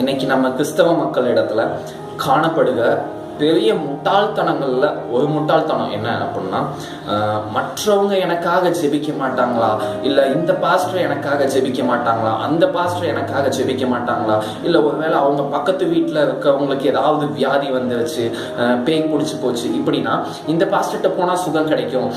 இன்னைக்கு நம்ம கிறிஸ்தவ மக்கள் இடத்துல காணப்படுகிற பெரிய முட்டாள்தனங்களில் ஒரு முட்டாள்தனம் என்ன அப்படின்னா மற்றவங்க எனக்காக ஜெபிக்க மாட்டாங்களா? இல்லை இந்த பாஸ்டர் எனக்காக ஜெபிக்க மாட்டாங்களா? அந்த பாஸ்டர் எனக்காக ஜெபிக்க மாட்டாங்களா? இல்லை ஒருவேளை அவங்க பக்கத்து வீட்டில் இருக்கவங்களுக்கு ஏதாவது வியாதி வந்துருச்சு பேய் பிடிச்சி போச்சு இப்படின்னா இந்த பாஸ்டர்கிட்ட போனால் சுகம் கிடைக்கும்.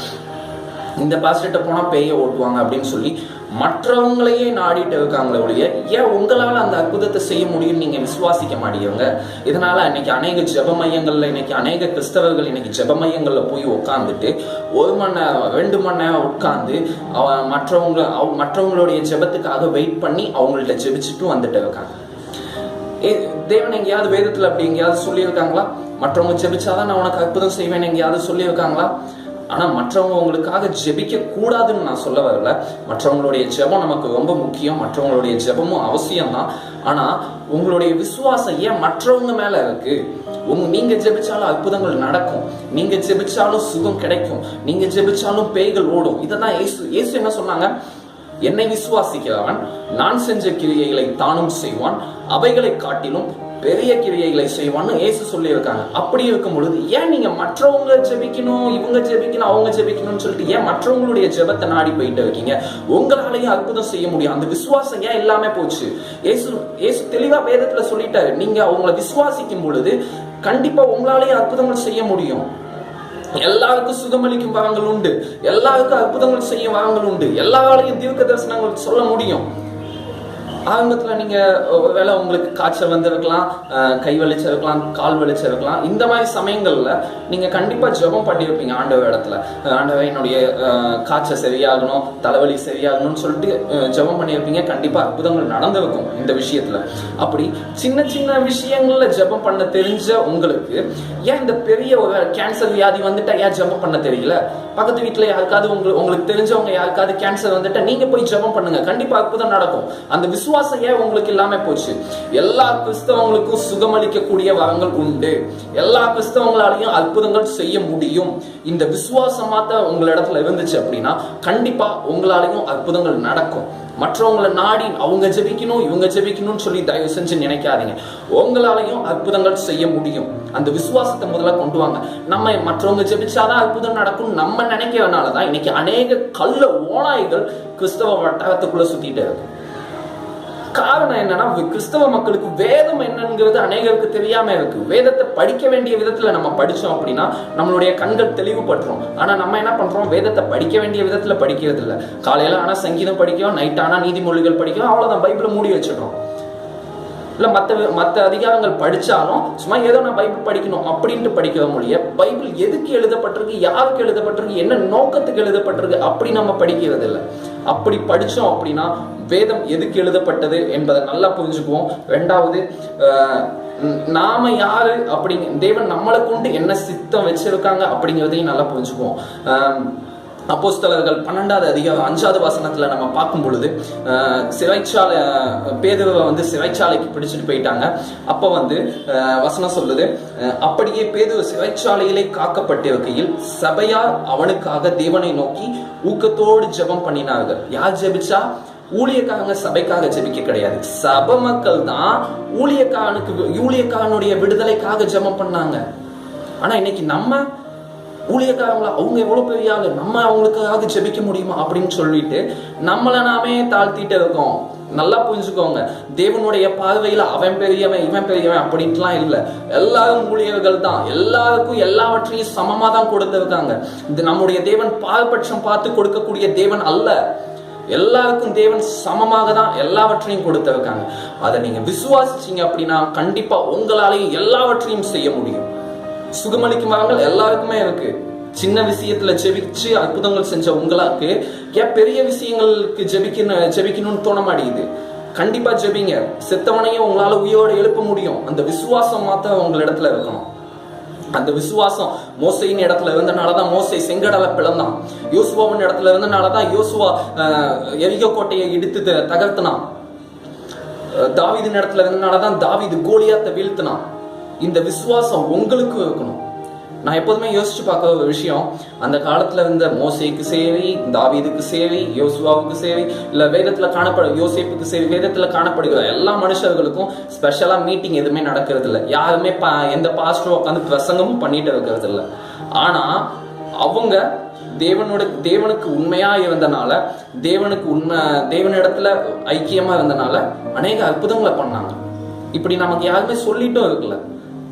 இந்த பாஸ்டர்கிட்ட போனால் பேய ஓட்டுவாங்க அப்படின்னு சொல்லி மற்றவங்களையே நாடிட்டு இருக்காங்களே ஒழிய ஏன் உங்களால் அந்த அற்புதத்தை செய்ய முடியும் நீங்கள் விசுவாசிக்க மாட்டீங்க? இதனால் இன்னைக்கு அநேக ஜெப மையங்களில் இன்னைக்கு அநேக கிறிஸ்தவர்கள் இன்னைக்கு ஜெப மையங்களில் போய் உட்காந்துட்டு ஒரு மணி நேரம் ரெண்டு மணி நேரம் உட்காந்து அவ- மற்றவங்க அவ- மற்றவங்களுடைய ஜெபத்துக்காக வெயிட் பண்ணி அவங்கள்ட்ட ஜெபிச்சுட்டு வந்துட்டு இருக்காங்க. ஏ, தேவன் எங்கேயாவது வேதத்தில் அப்படி எங்கேயாவது சொல்லியிருக்காங்களா? மற்றவங்க ஜெபிச்சாதான் நான் உனக்கு அற்புதம் செய்வேன் எங்கேயாவது சொல்லியிருக்காங்களா? ஆனா மற்றவங்க உங்களுக்காக ஜெபிக்க கூடாதுன்னு நான் சொல்ல வரல. மற்றவங்களுடைய ஜெபம் நமக்கு ரொம்ப முக்கியம். மற்றவங்களுடைய ஜெபமும் அவசியம்தான். ஆனா உங்களுடைய விசுவாசம் ஏன் மற்றவங்க மேல இருக்கு? உங்க நீங்க ஜெபிச்சாலும் அற்புதங்கள் நடக்கும். நீங்க ஜெபிச்சாலும் சுகம் கிடைக்கும். நீங்க ஜெபிச்சாலும் பேய்கள் ஓடும். இதெல்லாம் ஏசு இயேசு என்ன சொன்னாங்க? என்னை விசுவாசிக்கிறவன் நான் செஞ்ச கிரியைகளை தானும் செய்வான். அவைகளை காட்டிலும் பெரிய கிரியைகளை செய்வான்னு ஏசு சொல்லியிருக்காங்க. அப்படி இருக்கும் பொழுது ஏன் நீங்க மற்றவங்க ஜெபிக்கணும் இவங்க ஜெபிக்கணும் அவங்க ஜெபிக்கணும்னு சொல்லிட்டு ஏன் மற்றவங்களுடைய ஜெபத்தை நாடி போயிட்டு இருக்கீங்க? உங்களாலையும் அற்புதம் செய்ய முடியும். அந்த விசுவாசம் ஏன் எல்லாமே போச்சு? ஏசு ஏசு தெளிவா வேதத்துல சொல்லிட்டாரு. நீங்க அவங்கள விசுவாசிக்கும் பொழுது கண்டிப்பா உங்களாலேயும் அற்புதங்கள் செய்ய முடியும். எல்லாருக்கும் சுகமளிக்கும் வரங்கள் உண்டு. எல்லாருக்கும் அற்புதங்கள் செய்யும் வரங்கள் உண்டு. எல்லாராலையும் தீர்க்க தரிசனங்கள் சொல்ல முடியும். ஆரம்பத்தில் நீங்கள் வேலை உங்களுக்கு காய்ச்சல் வந்திருக்கலாம் கை கை வலிச்சிருக்கலாம் கால் வலிச்சிருக்கலாம் இந்த மாதிரி சமயங்கள்ல நீங்க கண்டிப்பாக ஜெபம் பண்ணியிருப்பீங்க ஆண்டவர் இடத்துல. அஹ், ஆண்டவர் என்னுடைய காய்ச்சல் சரியாகணும் தலைவலி சரியாகணும்னு சொல்லிட்டு ஜபம் ஜெபம் பண்ணியிருப்பீங்க கண்டிப்பாக அற்புதங்கள் நடந்திருக்கும் இந்த விஷயத்துல. அப்படி சின்ன சின்ன விஷயங்கள்ல ஜெபம் பண்ண தெரிஞ்ச உங்களுக்கு ஏன் இந்த பெரிய ஒரு கேன்சர் வியாதி வந்துட்டா ஏன் ஜெபம் பண்ண தெரியல? பக்கத்து வீட்டில் யாருக்காவது உங்களுக்கு உங்களுக்கு தெரிஞ்சவங்க யாருக்காவது கேன்சர் வந்துட்டா நீங்க போய் ஜெபம் பண்ணுங்க. கண்டிப்பாக அற்புதம் நடக்கும். அந்த விசுவாசம் ஏன் உங்களுக்கு இல்லாம போச்சு? எல்லா கிறிஸ்தவங்களுக்கும் சுகமளிக்கக்கூடிய வரங்கள் உண்டு. எல்லா கிறிஸ்தவங்களாலையும் அற்புதங்கள் செய்ய முடியும். இந்த விசுவாசம் மாத்த உங்களிடத்துல இருந்துச்சு அப்படின்னா கண்டிப்பா உங்களாலையும் அற்புதங்கள் நடக்கும். மற்றவங்களை நாடி அவங்க ஜெபிக்கணும் இவங்க ஜெபிக்கணும்னு சொல்லி தயவு செஞ்சு நினைக்காதீங்க. உங்களாலையும் அற்புதங்கள் செய்ய முடியும். அந்த விசுவாசத்தை முதல்ல கொண்டு வாங்க. நம்ம மற்றவங்க ஜெபிச்சாதான் அற்புதம் நடக்கும். நம்ம நினைக்கிறனால தான் இன்னைக்கு அநேக கள்ள ஓநாய்கள் கிறிஸ்தவ வட்டாரத்துக்குள்ள சுத்திட்டு இருக்கும் காரணம் என்னன்னா கிறிஸ்தவ மக்களுக்கு வேதம் என்னங்கிறது அநேகருக்கு தெரியாம இருக்கு. வேதத்தை படிக்க வேண்டிய விதத்துல நம்ம படிச்சோம் அப்படின்னா நம்மளுடைய கண்கள் தெளிவுபட்டுரும் ஆனா நம்ம என்ன பண்றோம்? வேதத்தை படிக்க வேண்டிய விதத்துல படிக்கிறது இல்லை காலையில ஆனா சங்கீதம் படிக்கிறோம் நைட் ஆனா நீதிமொழிகள் படிக்கிறோம் அவ்வளவுதான். பைபிளை மூடி வச்சிடறோம். இல்லை மற்ற மற்ற அதிகாரங்கள் படித்தாலும் சும்மா ஏதோ நான் பைபிள் படிக்கணும் அப்படின்ட்டு படிக்க மொழிய பைபிள் எதுக்கு எழுதப்பட்டிருக்கு யாருக்கு எழுதப்பட்டிருக்கு என்ன நோக்கத்துக்கு எழுதப்பட்டிருக்கு அப்படி நம்ம படிக்கிறது இல்லை அப்படி படித்தோம் அப்படின்னா வேதம் எதுக்கு எழுதப்பட்டது என்பதை நல்லா புரிஞ்சுக்குவோம். ரெண்டாவது நாம யாரு அப்படிங்க தேவன் நம்மளை கொண்டு என்ன சித்தம் வச்சிருக்காங்க அப்படிங்கிறதையும் நல்லா புரிஞ்சுக்குவோம். ஆஹ், அப்போஸ்தலர்கள் பன்னெண்டாவது அதிகாரம் அஞ்சாவது வசனத்தில் நம்ம பார்க்கும் பொழுது சிறைச்சாலை பேதுருவை வந்து சிறைச்சாலைக்கு பிடிச்சிட்டு போயிட்டாங்க. அப்போ வந்து வசனம் சொல்லுது அப்படியே பேது சிறைச்சாலையிலே காக்கப்பட்டிருக்கையில் சபையார் அவனுக்காக தேவனை நோக்கி ஊக்கத்தோடு ஜெபம் பண்ணினார்கள். யார் ஜெபிச்சா? ஊழியக்காரங்க சபைக்காக ஜெபிக்க கிடையாது. சபை மக்கள் தான் ஊழியக்காரனுக்கு ஊழியக்காரனுடைய விடுதலைக்காக ஜெபம் பண்ணாங்க. ஆனா இன்னைக்கு நம்ம ஊழியக்காரங்களா அவங்க எவ்வளவு பெரிய ஆளு நம்ம அவங்களுக்காக ஜெபிக்க முடியுமா அப்படின்னு சொல்லிட்டு நம்மளை நாமே தாழ்த்திட்டு இருக்கோம். நல்லா புரிஞ்சுக்கோங்க. தேவனுடைய பார்வையில அவன் பெரியவன் இவன் பெரியவன் அப்படின்ட்டுலாம் இல்ல. எல்லாரும் ஊழியர்கள் தான். எல்லாருக்கும் எல்லாவற்றையும் சமமாக தான் கொடுத்திருக்காங்க. இது நம்முடைய தேவன் பாரபட்சம் பார்த்து கொடுக்கக்கூடிய தேவன் அல்ல. எல்லாருக்கும் தேவன் சமமாக தான் எல்லாவற்றையும் கொடுத்திருக்காங்க. அதை நீங்க விசுவாசிச்சீங்க அப்படின்னா கண்டிப்பா உங்களாலையும் எல்லாவற்றையும் செய்ய முடியும். சுகமளிக்கும் வரங்கள் எல்லாருக்குமே இருக்கு. சின்ன விஷயத்துல ஜெபிச்சு அற்புதங்கள் செஞ்ச உங்களுக்கு ஏன் பெரிய விஷயங்களுக்கு ஜெபிக்கணும் ஜெபிக்கணும்னு தோண மாட்டேங்குது கண்டிப்பா ஜெபிங்க. செத்தவனையும் உங்களால உயிரோடு எழுப்ப முடியும். அந்த விசுவாசம் மாத்த உங்களிடத்துல இருக்கணும். அந்த விசுவாசம் மோசையின் இடத்துல இருந்தனாலதான் மோசை செங்கடலை பிளந்தான். யோசுவாவின் இடத்துல இருந்தனாலதான் யோசுவா அஹ், கோட்டையை இடித்து த- தகர்த்தனான். அஹ், இடத்துல இருந்தனாலதான் தாவிது கோலியாத்த வீழ்த்தினான். இந்த விசுவாசம் உங்களுக்கும் இருக்கணும். நான் எப்போதுமே யோசிச்சு பார்க்க ஒரு விஷயம். அந்த காலத்துல இருந்த மோசைக்கு சேவை தாவீதுக்கு சேரி யோசுவாவுக்கு சேவை இல்ல வேதத்துல காணப்பட யோசிப்புக்கு சேவை வேதத்துல காணப்படுகிற எல்லா மனுஷர்களுக்கும் ஸ்பெஷலா மீட்டிங் எதுவுமே நடக்கிறது இல்லை யாருமே பா எந்த பாஸ்டரும் உட்காந்து பிரசங்கமும் பண்ணிட்டு இருக்கிறது இல்லை ஆனா அவங்க தேவனோட தேவனுக்கு உண்மையா இருந்தனால தேவனுக்கு உண்மை தேவனிடத்துல ஐக்கியமா இருந்தனால அநேக அற்புதங்களை பண்ணாங்க. இப்படி நமக்கு யாருமே சொல்லிட்டும் இருக்குல்ல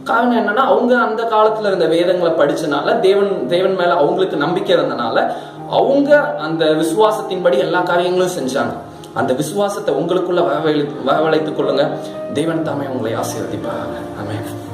காரணம் என்னன்னா அவங்க அந்த காலத்துல இருந்த வேதங்களை படிச்சனால தேவன் தேவன் மேல அவங்களுக்கு நம்பிக்கை இருந்தனால அவங்க அந்த விசுவாசத்தின்படி எல்லா காரியங்களும் செஞ்சாங்க. அந்த விசுவாசத்தை உங்களுக்குள்ள வரவழை வரவழைத்துக் கொள்ளுங்க. தேவன் தாமே உங்களை ஆசீர்வதிப்பாங்க ஆமென்.